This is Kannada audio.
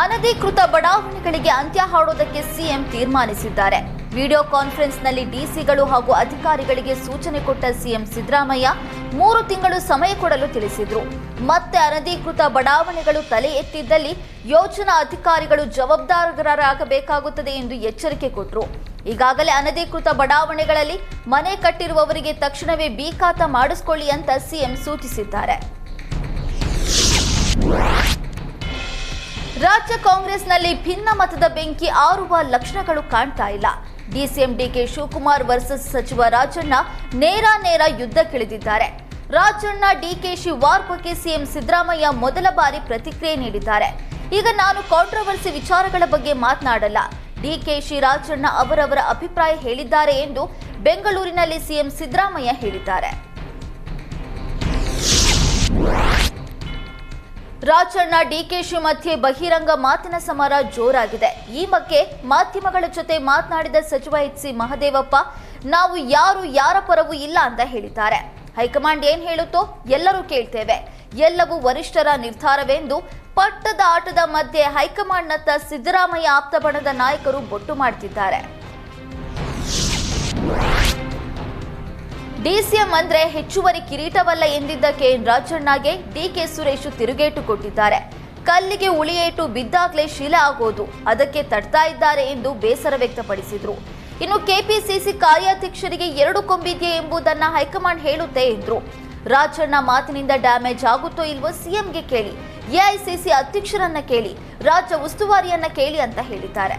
ಅನಧಿಕೃತ ಬಡಾವಣೆಗಳಿಗೆ ಅಂತ್ಯ ಹಾಡೋದಕ್ಕೆ ಸಿಎಂ ತೀರ್ಮಾನಿಸಿದ್ದಾರೆ. ವಿಡಿಯೋ ಕಾನ್ಫರೆನ್ಸ್ನಲ್ಲಿ ಡಿಸಿಗಳು ಹಾಗೂ ಅಧಿಕಾರಿಗಳಿಗೆ ಸೂಚನೆ ಕೊಟ್ಟ ಸಿಎಂ ಸಿದ್ದರಾಮಯ್ಯ ಮೂರು ತಿಂಗಳು ಸಮಯ ಕೊಡಲು ತಿಳಿಸಿದರು. ಮತ್ತೆ ಅನಧಿಕೃತ ಬಡಾವಣೆಗಳು ತಲೆ ಎತ್ತಿದ್ದಲ್ಲಿ ಯೋಜನಾ ಅಧಿಕಾರಿಗಳು ಜವಾಬ್ದಾರರಾಗಬೇಕಾಗುತ್ತದೆ ಎಂದು ಎಚ್ಚರಿಕೆ ಕೊಟ್ಟರು ಈಗಾಗಲೇ ಅನಧಿಕೃತ ಬಡಾವಣೆಗಳಲ್ಲಿ ಮನೆ ಕಟ್ಟಿರುವವರಿಗೆ ತಕ್ಷಣವೇ ಬೀಕಾತ ಮಾಡಿಸ್ಕೊಳ್ಳಿ ಅಂತ ಸಿಎಂ ಸೂಚಿಸಿದ್ದಾರೆ. ರಾಜ್ಯ ಕಾಂಗ್ರೆಸ್ನಲ್ಲಿ ಭಿನ್ನ ಮತದ ಬೆಂಕಿ ಆರುವ ಲಕ್ಷಣಗಳು ಕಾಣ್ತಾ ಇಲ್ಲ. ಡಿಸಿಎಂ ಡಿಕೆ ಶಿವಕುಮಾರ್ ವರ್ಸಸ್ ಸಚಿವ ರಾಜಣ್ಣ ನೇರ ನೇರ ಯುದ್ಧಕ್ಕಿಳಿದಿದ್ದಾರೆ ರಾಜಣ್ಣ ಡಿಕೆಶಿ ವಾರ್ ಬಗ್ಗೆ ಸಿಎಂ ಸಿದ್ದರಾಮಯ್ಯ ಮೊದಲ ಬಾರಿ ಪ್ರತಿಕ್ರಿಯೆ ನೀಡಿದ್ದಾರೆ. ಈಗ ನಾನು ಕಾಂಟ್ರವರ್ಸಿ ವಿಚಾರಗಳ ಬಗ್ಗೆ ಮಾತನಾಡಲ್ಲ. ಡಿಕೆಶಿ ರಾಜಣ್ಣ ಅವರವರ ಅಭಿಪ್ರಾಯ ಹೇಳಿದ್ದಾರೆ ಎಂದು ಬೆಂಗಳೂರಿನಲ್ಲಿ ಸಿಎಂ ಸಿದ್ದರಾಮಯ್ಯ ಹೇಳಿದ್ದಾರೆ. ರಾಜಣ್ಣ ಡಿಕೆಶಿ ಮಧ್ಯೆ ಬಹಿರಂಗ ಮಾತಿನ ಸಮರ ಜೋರಾಗಿದೆ. ಈ ಬಗ್ಗೆ ಮಾಧ್ಯಮಗಳ ಜೊತೆ ಮಾತನಾಡಿದ ಸಚಿವ ಎಚ್ ಸಿ ಮಹದೇವಪ್ಪ, ನಾವು ಯಾರು ಯಾರ ಪರವೂ ಇಲ್ಲ ಅಂತ ಹೇಳಿದ್ದಾರೆ. ಹೈಕಮಾಂಡ್ ಏನ್ ಹೇಳುತ್ತೋ ಎಲ್ಲರೂ ಕೇಳ್ತೇವೆ. ಎಲ್ಲವೂ ವರಿಷ್ಠರ ನಿರ್ಧಾರವೆಂದು ಪಟ್ಟದ ಆಟದ ಮಧ್ಯೆ ಹೈಕಮಾಂಡ್ನತ್ತ ಸಿದ್ದರಾಮಯ್ಯ ಆಪ್ತ ಬಣದ ನಾಯಕರು ಬೊಟ್ಟು ಮಾಡ್ತಿದ್ದಾರೆ. ಡಿಸಿಎಂ ಅಂದ್ರೆ ಹೆಚ್ಚುವರಿ ಕಿರೀಟವಲ್ಲ ಎಂದಿದ್ದ ಕೆಎನ್ ರಾಜಣ್ಣಗೆ ಡಿಕೆ ಸುರೇಶ್ ತಿರುಗೇಟು ಕೊಟ್ಟಿದ್ದಾರೆ. ಕಲ್ಲಿಗೆ ಉಳಿಯೇಟು ಬಿದ್ದಾಗ್ಲೇ ಶಿಲೆ ಆಗೋದು, ಅದಕ್ಕೆ ತಡ್ತಾ ಇದ್ದಾರೆ ಎಂದು ಬೇಸರ ವ್ಯಕ್ತಪಡಿಸಿದ್ರು. ಇನ್ನು ಕೆಪಿಸಿಸಿ ಕಾರ್ಯಾಧ್ಯಕ್ಷರಿಗೆ ಎರಡು ಕೊಂಬಿದೆಯೇ ಎಂಬುದನ್ನ ಹೈಕಮಾಂಡ್ ಹೇಳುತ್ತೆ ಎಂದ್ರು. ರಾಜಣ್ಣ ಮಾತಿನಿಂದ ಡ್ಯಾಮೇಜ್ ಆಗುತ್ತೋ ಇಲ್ವೋ ಸಿಎಂಗೆ ಕೇಳಿ, ಎಐಸಿಸಿ ಅಧ್ಯಕ್ಷರನ್ನ ಕೇಳಿ, ರಾಜ್ಯ ಉಸ್ತುವಾರಿಯನ್ನ ಕೇಳಿ ಅಂತ ಹೇಳಿದ್ದಾರೆ.